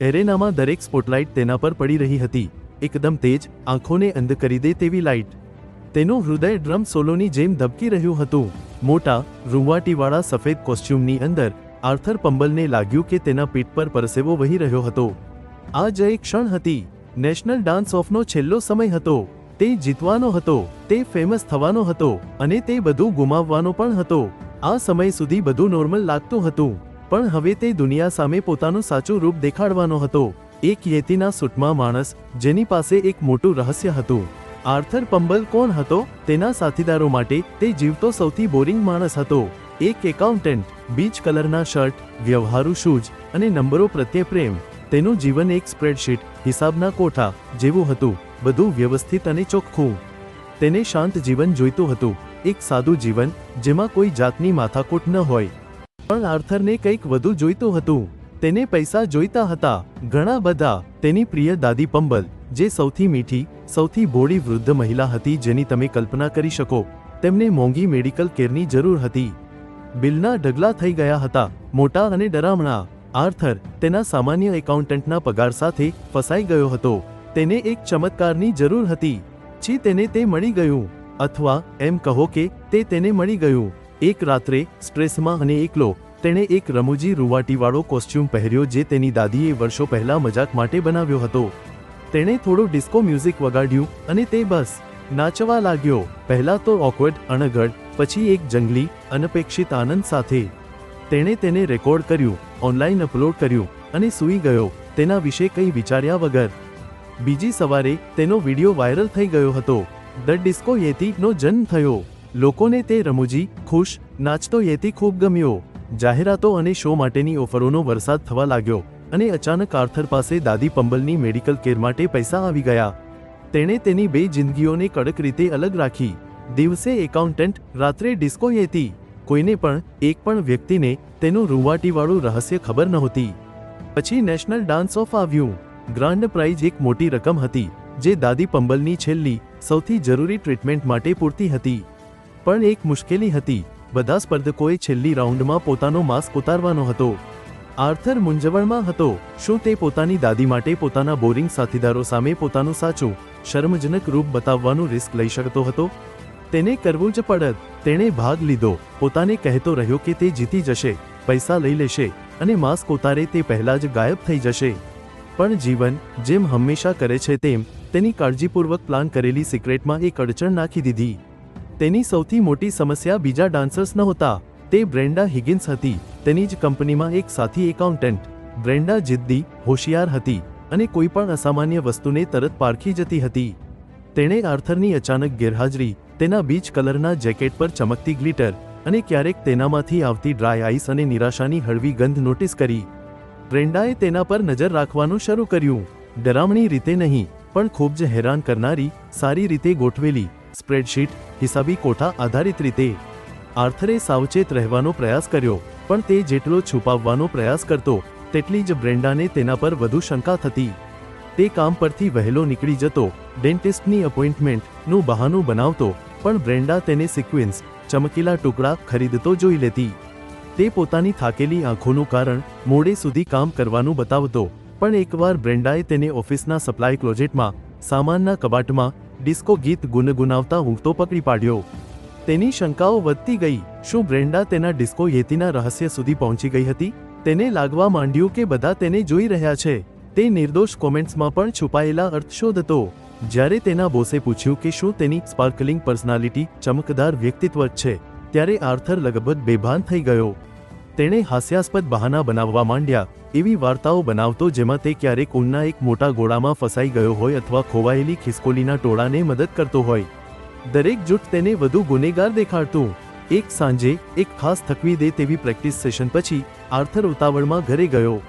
એરેનામાં દરેક સ્પોટલાઇટ તેના પર પડી રહી હતી. એકદમ તેજ, આંખોને અંધ કરી દે તેવી લાઇટ. તેનું હૃદય ડ્રમ સોલોની જેમ ધબકી રહ્યું હતું. મોટા, રૂંવાટીવાળા સફેદ કોસ્ચ્યુમની અંદર, આર્થર પંબલને લાગ્યું કે તેના પીઠ પર પરસેવો વહી રહ્યો હતો. આ જ એક ક્ષણ હતી. નેશનલ ડાન્સ ઓફનો છેલ્લો સમય હતો. તે જીતવાનો હતો, તે ફેમસ થવાનો હતો અને તે બધું ગુમાવવાનો પણ હતો. આ સમય સુધી બધું નોર્મલ લાગતું હતું. પણ હવે તે દુનિયા સામે પોતાનું સાચું રૂપ દેખાડવાનો હતો. એક યેતીના સૂટમાં માણસ, જેની પાસે એક મોટું રહસ્ય હતું. આર્થર પંબલ કોણ હતો? તેના સાથીદારો માટે તે જીવતો સૌથી બોરિંગ માણસ હતો. એક એકાઉન્ટન્ટ, બીચ કલરના શર્ટ, વ્યવહારુ શૂઝ અને નંબરો પ્રત્યે પ્રેમ. તેનું જીવન એક સ્પ્રેડશીટ, હિસાબના કોઠા જેવું હતું. બધું વ્યવસ્થિત અને ચોખ્ખું. તેને શાંત જીવન જોઈતું હતું. એક સાદું જીવન, જેમાં કોઈ જાતની માથાકૂટ ન હોય. પણ આર્થરને કંઈક વધુ જોઈતું હતું. તેને પૈસા જોઈતા હતા. ઘણા બધા. તેની પ્રિય દાદી પંબલ, જે સૌથી મીઠી, સૌથી ભોળી વૃદ્ધ મહિલા હતી જેની તમે કલ્પના કરી શકો. તેમને મોંઘી મેડિકલ કેરની જરૂર હતી. બિલના ઢગલા થઈ ગયા હતા. મોટા અને ડરામણા. આર્થર તેના સામાન્ય એકાઉન્ટન્ટના પગાર સાથે ફસાઈ ગયો હતો. તેને એક ચમત્કારની જરૂર હતી. છી, તેને તે મળી ગયું. અથવા એમ કહો કે તે તેને મળી ગયું. એક રાત્રે સ્ટ્રેસમાં અને એકલો તેણે એક રમૂજી રૂવાટીવાળો કોસ્ચ્યુમ પહેર્યો જે તેની દાદીએ વર્ષો પહેલા મજાક માટે બનાવ્યો હતો. તેણે થોડું ડિસ્કો મ્યુઝિક વગાડ્યું અને તે બસ, નાચવા લાગ્યો. પહેલા તો ઓકવર્ડ અણઘડ પછી એક જંગલી, અનપેક્ષિત આનંદ સાથે. તેણે તેને રેકોર્ડ કર્યું, ઓનલાઈન અપલોડ કર્યું અને સૂઈ ગયો, તેના વિશે કંઈ વિચાર્યા વગર. બીજી સવારે તેનો વિડિયો વાયરલ થઈ ગયો હતો. ધ ડિસ્કો યેતીનો જન્મ થયો. લોકોને તે રમૂજી, ખુશ, નાચતો યેતી ખૂબ ગમ્યો. જાહેરાતો અને શો માટેની ઓફરોનો વરસાદ થવા લાગ્યો અને અચાનક આર્થર પાસે દાદી પંબલની મેડિકલ કેર માટે પૈસા આવી ગયા. તેણે તેની બે જિંદગીઓને કડક રીતે અલગ રાખી. દિવસે એકાઉન્ટન્ટ, રાત્રે ડિસ્કો હતી કોઈને પણ, એક પણ વ્યક્તિને તેનું રૂંવાટીવાળું રહસ્ય ખબર નહોતી. પછી નેશનલ ડાન્સ ઓફ આવ્યું. ગ્રાન્ડ પ્રાઇઝ એક મોટી રકમ હતી, જે દાદી પંબલની છેલ્લી, સૌથી જરૂરી ટ્રીટમેન્ટ માટે પૂરતી હતી. પણ એક મુશ્કેલી હતી. બધા સ્પર્ધકોએ છેલ્લી રાઉન્ડમાં પોતાનો માસ્ક ઉતારવાનો હતો. આર્થર મૂંઝવણમાં હતો. શું તે પોતાની દાદી માટે પોતાના બોરિંગ સાથીદારો સામે પોતાનું સાચું, શર્મજનક રૂપ બતાવવાનું રિસ્ક લઈ શકતો હતો? તેને કરવું જ પડત. તેણે ભાગ લીધો. પોતાને કહેતો રહ્યો કે તે જીતી જશે, પૈસા લઈ લેશે અને માસ્ક ઉતારે તે પહેલા જ ગાયબ થઈ જશે. પણ જીવન, જેમ હંમેશા કરે છે તેમ, તેની કાળજીપૂર્વક પ્લાન કરેલી સિક્રેટમાં એક અડચણ નાખી દીધી. તેની સૌથી મોટી સમસ્યા બીજા ડાન્સર્સ નહોતા. તે બ્રેન્ડા હિગિન્સ હતી. તેની જ કંપનીમાં એક સાથી એકાઉન્ટન્ટ, બ્રેન્ડા જિદ્દી, હોશિયાર હતી અને કોઈ પણ અસામાન્ય વસ્તુને તરત પારખી જતી હતી. તેણે આર્થરની અચાનક ગેરહાજરી, તેના બીચ કલરના જેકેટ પર ચમકતી ગ્લિટર અને ક્યારેક તેનામાંથી આવતી ડ્રાય આઈસ અને નિરાશાની હળવી ગંધ નોટિસ કરી. બ્રેન્ડાએ તેના પર નજર રાખવાનું શરૂ કર્યું. ડરામણી રીતે નહીં, પણ ખૂબ જ હેરાન કરનારી, સારી રીતે ગોઠવેલી સ્પ્રેડશીટ, હિસાબી કોઠા આધારિત રીતે. આર્થરે સાવચેત રહેવાનો પ્રયાસ કર્યો, પણ તે જેટલો છુપાવવાનો પ્રયાસ કરતો, તેટલી જ બ્રેન્ડાને તેના પર વધુ શંકા થતી. તે કામ પરથી વહેલો નીકળી જતો, ડેન્ટિસ્ટની અપોઇન્ટમેન્ટનું બહાનું બનાવતો, પણ બ્રેન્ડા તેને સિક્વિન્સ, ચમકીલા ટુકડા ખરીદતો જોઈ લેતી. તે પોતાની થાકેલી આંખોનું કારણ, મોડે સુધી કામ કરવાનું બતાવતો, પણ એકવાર બ્રેન્ડાએ તેને ઓફિસના સપ્લાય ક્લોઝેટમાં, સામાનના કબાટમાં ડિસ્કો ગીત ગુનગુનાવતા ઊંઘતો પકડી પાડ્યો. તેની શંકાઓ વધતી ગઈ, શું બ્રેન્ડા તેના ડિસ્કો યેતીના રહસ્ય સુધી પહોંચી ગઈ હતી? તેને લાગવા માંડ્યું કે બધા તેને જોઈ રહ્યા છે. તે નિર્દોષ કોમેન્ટ્સમાં પણ છુપાયેલા અર્થ શોધતો. જ્યારે તેના બોસે પૂછ્યું કે શું તેની સ્પાર્કલિંગ પર્સનાલિટી ચમકદાર વ્યક્તિત્વ છે, ત્યારે આર્થર લગભગ બેભાન થઈ ગયો. તેણે હાસ્યાસ્પદ બહાના બનાવવા માંડ્યા. એવી વાર્તાઓ બનાવતો જેમાં તે ક્યારેક ઊનના એક મોટા ગોળામાં ફસાઈ ગયો હોય અથવા ખોવાયેલી ખિસકોલીના ટોળાને મદદ કરતો હોય. દરેક જૂથ તેને વધુ ગુનેગાર દેખાડતું. એક સાંજે, એક ખાસ થકવી દે તેવી પ્રેક્ટિસ સેશન પછી, આર્થર ઉતાવળમાં ઘરે ગયો.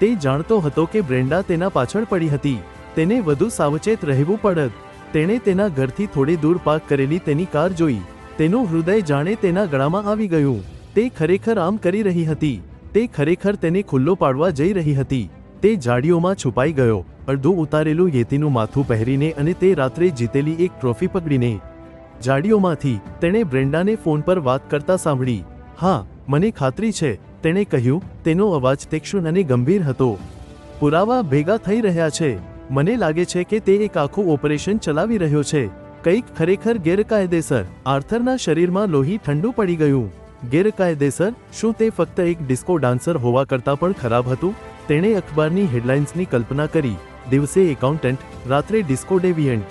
તે જાણતો હતો કે બ્રેન્ડા તેના પાછળ પડી હતી. તેને વધુ સાવચેત રહેવું પડત. તેણે તેના ઘરથી થોડે દૂર પાર્ક કરેલી તેની કાર જોઈ. તેનું હૃદય જાણે તેના ગળામાં આવી ગયું. તે ખરેખર આમ કરી રહી હતી. તે ખરેખર તેને ખુલ્લો પાડવા જઈ રહી હતી. તે જાડીઓમાં છુપાઈ ગયો. અડધું ઉતારેલું યેતીનું માથું પહેરીને અને તે રાત્રે જીતેલી એક ટ્રોફી પકડીને. જાડીઓમાંથી તેણે બ્રેન્ડાને ફોન પર વાત કરતા સાંભળી. હા, મને ખાતરી છે, તેણે કહ્યું. તેનો અવાજ તીક્ષ્ણ અને ગંભીર હતો. પુરાવા ભેગા થઈ રહ્યા છે. મને લાગે છે કે તે એક આખું ઓપરેશન ચલાવી રહ્યો છે. કંઈક ખરેખર ગેરકાયદેસર. આર્થરના શરીરમાં લોહી ઠંડુ પડી ગયું. ગેરકાયદેસર, શું તે ફક્ત એક ડિસ્કો ડાન્સર હોવા કરતાં પણ ખરાબ હતું? તેણે અખબારની હેડલાઇન્સની કલ્પના કરી. દિવસે એકાઉન્ટન્ટ, રાત્રે ડિસ્કો ડેવિયન્ટ.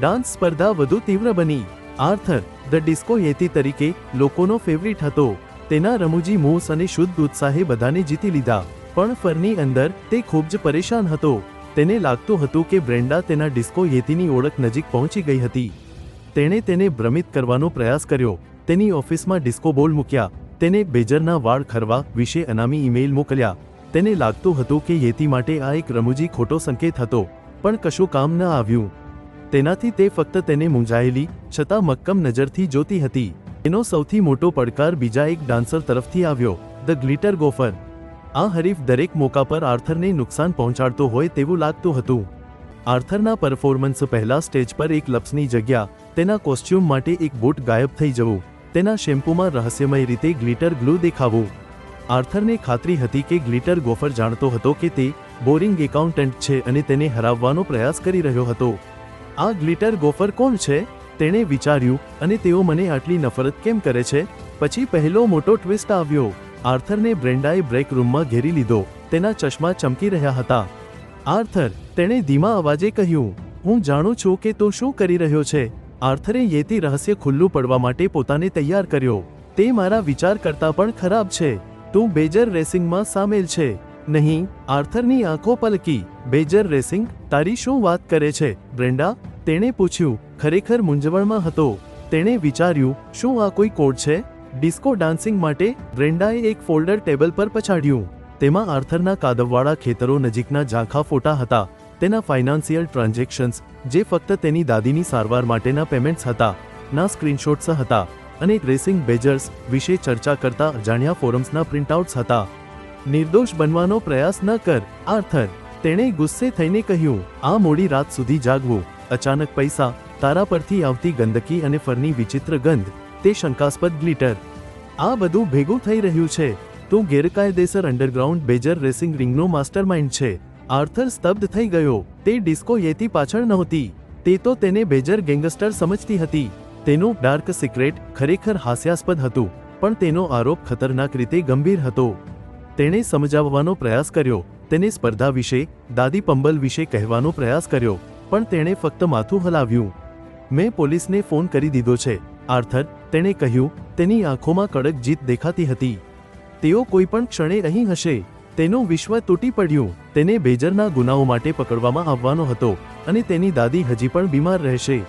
ડાન્સ સ્પર્ધા વધુ તીવ્ર બની. આર્થર, ધ ડિસ્કો યેતી તરીકે, લોકોનો ફેવરિટ હતો. તેના રમૂજી મોસ અને શુદ્ધ ઉત્સાહે બધાને જીતી લીધા. પણ ફરની અંદર, તે ખૂબ જ પરેશાન હતો. તેને લાગતું હતું કે બ્રેન્ડા તેના ડિસ્કો યેતીની ઓળખ નજીક પહોંચી ગઈ હતી. તેણે તેને ભ્રમિત કરવાનો પ્રયાસ કર્યો. તેની ઓફિસમાં ડિસ્કો બોલ મૂક્યા. તેને બેજરના વાળ ખરવા વિશે અનામી ઈમેલ મોકલ્યા. તેને લાગતું હતું કે યેતી માટે આ એક રમૂજી ખોટો સંકેત હતો, પણ કશું કામ ન આવ્યું. તેનાથી તે ફક્ત તેને મૂંઝાયેલી, છતાં મક્કમ નજરથી જોતી હતી. એનો સૌથી મોટો પડકાર બીજા એક ડાન્સર તરફથી આવ્યો, ધ ગ્લિટર ગોફર. આ હરીફ દરેક મોકા પર આર્થરને નુકસાન પહોંચાડતો હોય તેવું લાગતું હતું. આર્થરના પરફોર્મન્સ પહેલા સ્ટેજ પર એક લપ્સની જગ્યા, તેના કોસ્ચ્યુમ માટે એક બૂટ ગાયબ થઈ જવું. તેના શેમ્પૂમાં રહસ્યમય રીતે ગ્લિટર ગ્લુ દેખાવું. આર્થરને ખાતરી હતી કે ગ્લિટર ગોફર જાણતો હતો કે તે બોરિંગ એકાઉન્ટન્ટ છે અને તેને હરાવવાનો પ્રયાસ કરી રહ્યો હતો. આ ગ્લિટર ગોફર કોણ છે? તેણે વિચાર્યું અને તેઓ મને આટલી નફરત કેમ કરે છે? પછી પહેલો મોટો ટ્વિસ્ટ આવ્યો. આર્થરને બ્રેન્ડાએ બ્રેક રૂમમાં ઘેરી લીધો. તેના ચશ્મા ચમકી રહ્યા હતા. આર્થર, તેણે ધીમા અવાજે કહ્યું, હું જાણું છું કે તું શું કરી રહ્યો છે. આર્થરે યેતી રહસ્ય ખુલ્લું પડવા માટે પોતાને તૈયાર કર્યો. તે મારા વિચાર કરતાં પણ ખરાબ છે. તું બેજર રેસિંગમાં સામેલ છે. નહીં, આર્થરની આંખો પલકી. બેજર રેસિંગ, તારી શું વાત કરે છે? બ્રેન્ડા, તેણે પૂછ્યું. ખરેખર મૂંઝવણમાં હતો. તેણે વિચાર્યું, શું આ કોઈ કોડ છે? ડિસ્કો ડાન્સિંગ માટે બ્રેન્ડાએ એક ફોલ્ડર ટેબલ પર પછાડ્યું. તેમાં આર્થરના કાદવવાળા ખેતરો નજીકના ઝાંખા ફોટા હતા. તેના ફાઇનાન્સિયલ ટ્રાન્ઝેક્શન્સ, જે ફક્ત તેની દાદીની સારવાર માટેના પેમેન્ટ્સ હતા, ના સ્ક્રીનશોટ્સ હતા, અને રેસિંગ બેજર્સ વિશે ચર્ચા કરતા અજાણ્યા ફોરમ્સના પ્રિન્ટઆઉટ્સ હતા. નિર્દોષ બનવાનો પ્રયાસ ન કર, આર્થર, તેણે ગુસ્સે થઈને કહ્યું, આ મોડી રાત સુધી જાગવું, અચાનક પૈસા, તારા પરથી આવતી ગંદકી અને ફરની વિચિત્ર ગંધ, તે શંકાસ્પદ ગ્લિટર. આ બધું ભેગું થઈ રહ્યું છે. તું ગેરકાયદેસર અંડરગ્રાઉન્ડ બેજર રેસિંગ રિંગનો માસ્ટરમાઇન્ડ છે. આર્થર સ્તબ્ધ થઈ ગયો. તે ડિસ્કો યેતી પાછળ નહોતી. તે તો તેને બેજર ગેંગસ્ટર સમજતી હતી. તેનું ડાર્ક સિક્રેટ ખરેખર હાસ્યાસ્પદ હતું, પણ તેનો આરોપ ખતરનાક રીતે ગંભીર હતો. તેણે સમજાવવાનો પ્રયાસ કર્યો. તેને સ્પર્ધા વિશે, દાદી પંબલ વિશે કહેવાનો પ્રયાસ કર્યો, પણ તેણે ફક્ત માથું હલાવ્યું. મેં પોલીસને ફોન કરી દીધો છે. આર્થર, તેણે કહ્યું, તેની આંખોમાં કડક જીત દેખાતી હતી. તેઓ કોઈ પણ ક્ષણે અહીં હશે. તેનું વિશ્વ તૂટી પડ્યું. તેને બેજરના ગુનાઓ માટે પકડવામાં આવવાનો હતો અને તેની દાદી હજી પણ બીમાર રહેશે.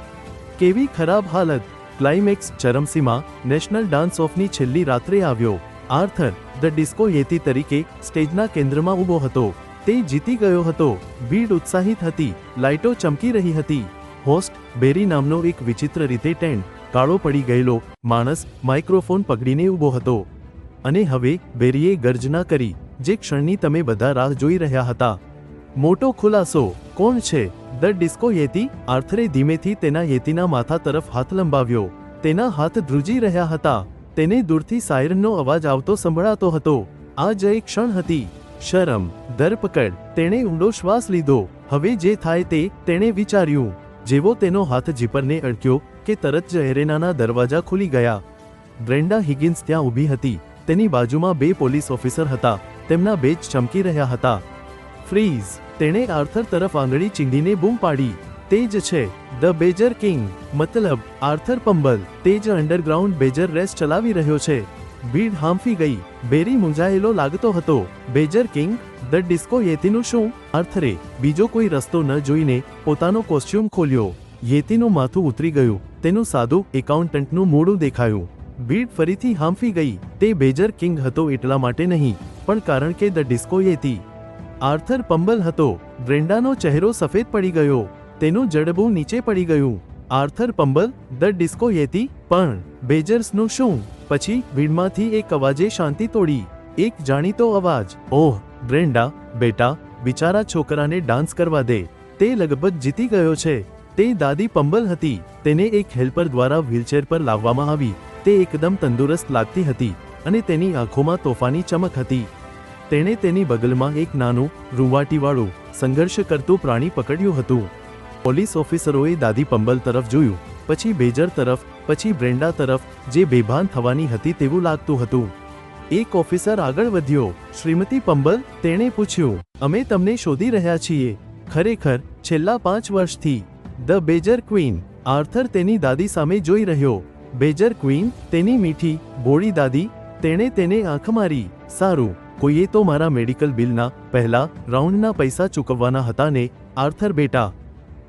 કેવી ખરાબ હાલત. ક્લાઇમેક્સ ચરમસીમા નેશનલ ડાન્સ ઓફની છેલ્લી રાત્રે આવ્યો. આર્થર, ધ ડિસ્કો યેતી તરીકે સ્ટેજના કેન્દ્રમાં ઊભો હતો. તે જીતી ગયો હતો. ભીડ ઉત્સાહિત હતી. લાઇટો ચમકી રહી હતી. હોસ્ટ, બેરી નામનો એક વિચિત્ર રીતે ટેન્ટ, કાળો પડી ગયેલો માણસ માઇક્રોફોન પકડીને ઊભો હતો. અને હવે બેરીએ ગર્જના કરી. જે ક્ષણની તમે બધા રાહ જોઈ રહ્યા હતા. મોટો ખુલાસો, કોણ છે? ધ ડિસ્કો યેતી, આર્થરે ધીમેથી તેના યેતીના માથા તરફ હાથ લંબાવ્યો. તેના હાથ ધ્રુજી રહ્યા હતા. તેને દૂરથી સાયરનનો અવાજ આવતો સંભળાતો હતો. આ જ એક ક્ષણ હતી. શરમ ધરપકડ તેણે ઊંડો શ્વાસ લીધો. હવે જે થાય તે તેણે વિચાર્યું. જેવો તેનો હાથ જીપરને અડક્યો કે તરત જ એરેનાના દરવાજા ખુલી ગયા. બ્રેન્ડા હિગિન્સ ત્યાં ઊભી હતી. તેની બાજુમાં બે પોલીસ ઓફિસર હતા. તેમના બેજ ચમકી રહ્યા હતા. ફ્રીઝ, તેણે આર્થર તરફ આંગળી ચીંધીને બૂમ પાડી. તે જ છે, ધ બેજર કિંગ, મતલબ આર્થર પંબલ. તે જ અંડરગ્રાઉન્ડ બેજર રેસ ચલાવી રહ્યો છે. ભીડ હાંફી ગઈ બેરી મૂંઝાયેલો લાગતો હતો. બેજર કિંગ, ધ ડિસ્કો યેતીનું શું? આર્થરે બીજો કોઈ રસ્તો ન જોઈને પોતાનો કોસ્ચ્યુમ ખોલ્યો. યેતીનું માથું ઉતરી ગયું. તેનું સાદું એકાઉન્ટન્ટનું મોડું દેખાયું. ભીડ ફરીથી હાંફી ગઈ. તે બેજર કિંગ હતો એટલા માટે નહીં, પણ કારણ કે the disco yeti Arthur Pumble હતો. બ્રેન્ડાનો ચહેરો સફેદ પડી ગયો. તેનું જડબું નીચે પડી ગયું. Arthur Pumble, the disco yeti પણ બેજર્સનું શું? પછી ભીડમાંથી એક અવાજે શાંતિ તોડી. એક જાણીતો અવાજ, ઓહ, બ્રેન્ડા, બેટા, બિચારા છોકરાને ડાન્સ કરવા દે. તે લગભગ જીતી ગયો છે. તે દાદી પંબલ હતી. તેને એક હેલ્પર દ્વારા વ્હીલચેર પર લાવવામાં આવી. તે એકદમ તંદુરસ્ત લાગતી હતી અને તેની આંખોમાં તોફાની ચમક હતી. તેણે તેની બગલમાં એક નાનું, રૂંવાટીવાળું સંઘર્ષ કરતું પ્રાણી પકડ્યું હતું. પોલીસ ઓફિસરોએ દાદી પંબલ તરફ જોયું, પછી બેજર તરફ, પછી બ્રેન્ડા તરફ, જે બેભાન થવાની હતી તેવું લાગતું હતું. એક ઓફિસર આગળ વધ્યો, શ્રીમતી પંબલ, તેણે પૂછ્યું, અમે તમને શોધી રહ્યા છીએ. ખરેખર, છેલ્લા પાંચ વર્ષથી, ધ બેજર ક્વીન. આર્થર તેની દાદી સામે જોઈ રહ્યો. બેજર ક્વીન, તેની મીઠી, બોળી દાદી, તેણે તેને આંખ મારી. સારું, કોઈએ તો મારા મેડિકલ બિલના પહેલા રાઉન્ડના પૈસા ચૂકવવાના હતા ને, આર્થર બેટા.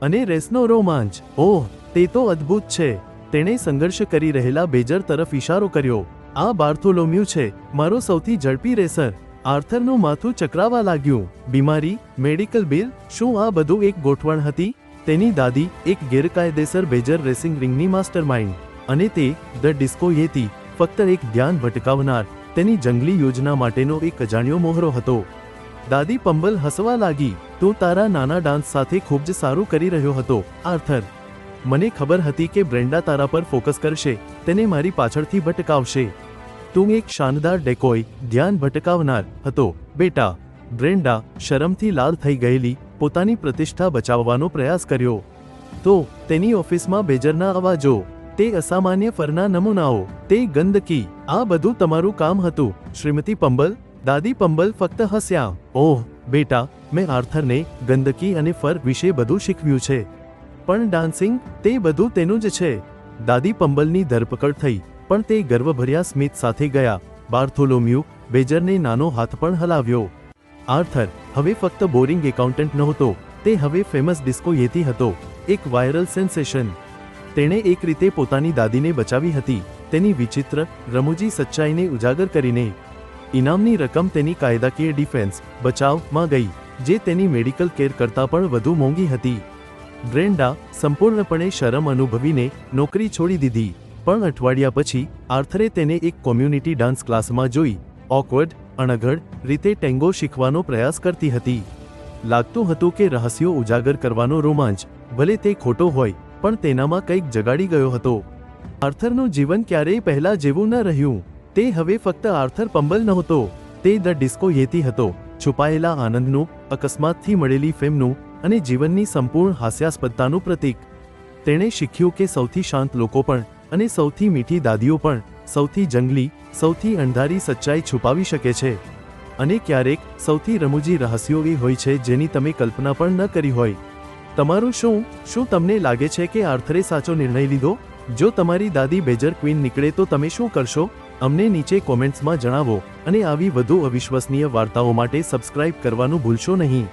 અને રેસનો રોમાંચ. ઓહ, તે તો અદ્ભુત છે. તેણે સંઘર્ષ કરી રહેલા બેજર તરફ ઇશારો કર્યો. આ બાર્થોલોમ્યુ છે, મારો સૌથી ઝડપી રેસર. આર્થરનું માથું ચકરાવા લાગ્યું. બીમારી, મેડિકલ બિલ, શું આ બધું એક ગોઠવણ હતી? તેની દાદી, એક ગેરકાયદેસર બેજર રેસિંગ રિંગની માસ્ટરમાઇન્ડ. અને તે ધ ડિસ્કો યેતી ફક્ત એક ધ્યાન ભટકાવનાર તેની જંગલી યોજના માટેનો એક અજાણ્યો મોહરો હતો. દાદી પંબલ હસવા લાગી, તો તારા નાના ડાન્સ સાથે ખૂબ જ સારું કરી રહ્યો હતો, આર્થર. મને ખબર હતી કે બ્રેન્ડા તારા પર ફોકસ કરશે, તેને મારી પાછળથી ભટકાવશે. તું એક શાનદાર ડેકોય, ધ્યાન ભટકાવનાર હતો, બેટા. બ્રેન્ડા શરમથી લાલ થઈ ગયેલી, પોતાની પ્રતિષ્ઠા બચાવવાનો પ્રયાસ કર્યો. તો, તેની ઓફિસમાં બેજરના અવાજો. તે અસામાન્ય ફરના નમૂનાઓ, તે ગંદકી, આ બધું તમારું કામ હતું. શ્રીમતી પંબલ, દાદી પંબલ ફક્ત હસ્યા. ઓહ, બેટા, મેં આર્થરને ગંદકી અને ફર વિશે બધું શીખવ્યું છે. પણ ડાન્સિંગ, તે બધું તેનું જ છે. દાદી પંબલની ધરપકડ થઈ, પણ તે ગર્વભર્યા સ્મિત સાથે ગયા. બાર્થોલોમ્યુ, બેજરને નાનો હાથ પણ હલાવ્યો. આર્થર, હવે ફક્ત બોરિંગ એકાઉન્ટન્ટ નહોતો, તે હવે ફેમસ ડિસ્કો યેથી હતો. એક વાયરલ સેન્સેશન. તેણે એક રીતે પોતાની દાદીને બચાવી હતી. તેની વિચિત્ર, રમૂજી સચ્ચાઈને ઉજાગર કરીને ઇનામની રકમ તેની કાયદાકીય ડિફેન્સ, બચાવમાં ગઈ, જે તેની મેડિકલ કેર કરતાં પણ વધુ મોંઘી હતી. બ્રેન્ડા સંપૂર્ણપણે શરમ અનુભવીને નોકરી છોડી દીધી, પણ અઠવાડિયા પછી આર્થરે તેને એક કોમ્યુનિટી ડાન્સ ક્લાસમાં જોઈ, ઓકવર્ડ, અણઘડ રીતે ટેંગો શીખવાનો પ્રયાસ કરતી હતી. લાગતું હતું કે રહસ્યો ઉજાગર કરવાનો રોમાંચ, ભલે તે ખોટો હોય પણ તેનામાં કંઈક જગાડી ગયો હતો. આર્થરનું જીવન ક્યારેય પહેલા જેવું ન રહ્યું. તે હવે ફક્ત આર્થર પંબલ નહોતો. તે ધ ડિસ્કો યેતી હતો. છુપાયેલા આનંદનું, અકસ્માતથી મળેલી ફેમનું અને જીવનની સંપૂર્ણ હાસ્યાસ્પદતાનું પ્રતીક. તેણે શીખ્યું કે સૌથી શાંત લોકો પણ અને સૌથી મીઠી દાદીઓ પણ સૌથી જંગલી, સૌથી અણધારી સચ્ચાઈ છુપાવી શકે છે. અને ક્યારેક સૌથી રમૂજી રહસ્યો એ હોય છે જેની તમે કલ્પના પણ ન કરી હોય. તમારું શું? શું તમને લાગે છે કે આર્થરે સાચો નિર્ણય લીધો? જો તમારી દાદી બેજર ક્વીન નીકળે તો તમે શું કરશો? અમને નીચે કોમેન્ટ્સમાં જણાવો અને આવી વધુ અવિશ્વસનીય વાર્તાઓ માટે સબસ્ક્રાઇબ કરવાનું ભૂલશો નહીં.